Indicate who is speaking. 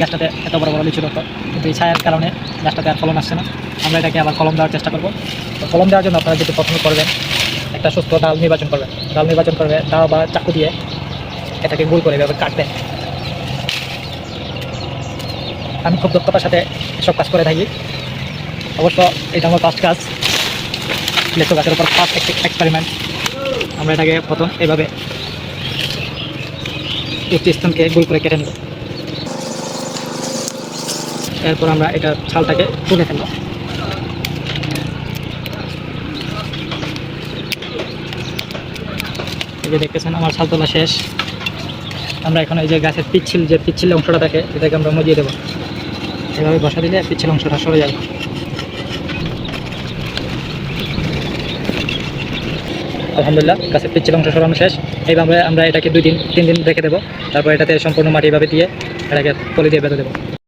Speaker 1: গাছটাতে এত বড় বড় লিচু ধরতো কিন্তু এই ছায়ার কারণে গাছটাতে আর ফলন আসছে না। আমরা এটাকে আবার কলম দেওয়ার চেষ্টা করব। তো কলম দেওয়ার জন্য আপনারা যেটি প্রথমে করবেন, একটা সুস্থ ডাল নির্বাচন করবেন। ডাল নির্বাচন করবে দাও বা চাকু দিয়ে এটাকে গোল করে এভাবে কাটবেন। আমি খুব দক্ষতার সাথে এসব কাজ করে থাকি। অবশ্য এটা আমার ফার্স্ট কাজ। লেচু গাছের উপর ফার্স্ট এক্সপেরিমেন্ট আমরা এটাকে প্রথম এভাবে একটি স্থানকে গোল করে কেটে নেব। এরপর আমরা এটা ছালটাকে তুলে ফেলব। এই যে দেখতেছেন, আমার ছাল তোলা শেষ। আমরা এখন এই যে গাছের পিচ্ছিল, যে পিচ্ছিল অংশটা থাকে, এটাকে আমরা মজিয়ে দেবো। এভাবে বসা দিলে পিচ্ছিল অংশটা সরে যাবে আলহামদুলিল্লাহ, গাছের পিচ্ছিল অংশ সরানো শেষ। এইভাবে আমরা এটাকে দুই দিন, তিন দিন রেখে দেবো। তারপর এটাতে সম্পূর্ণ মাটি এভাবে দিয়ে এটাকে পলি দিয়ে বেঁধে দেবো।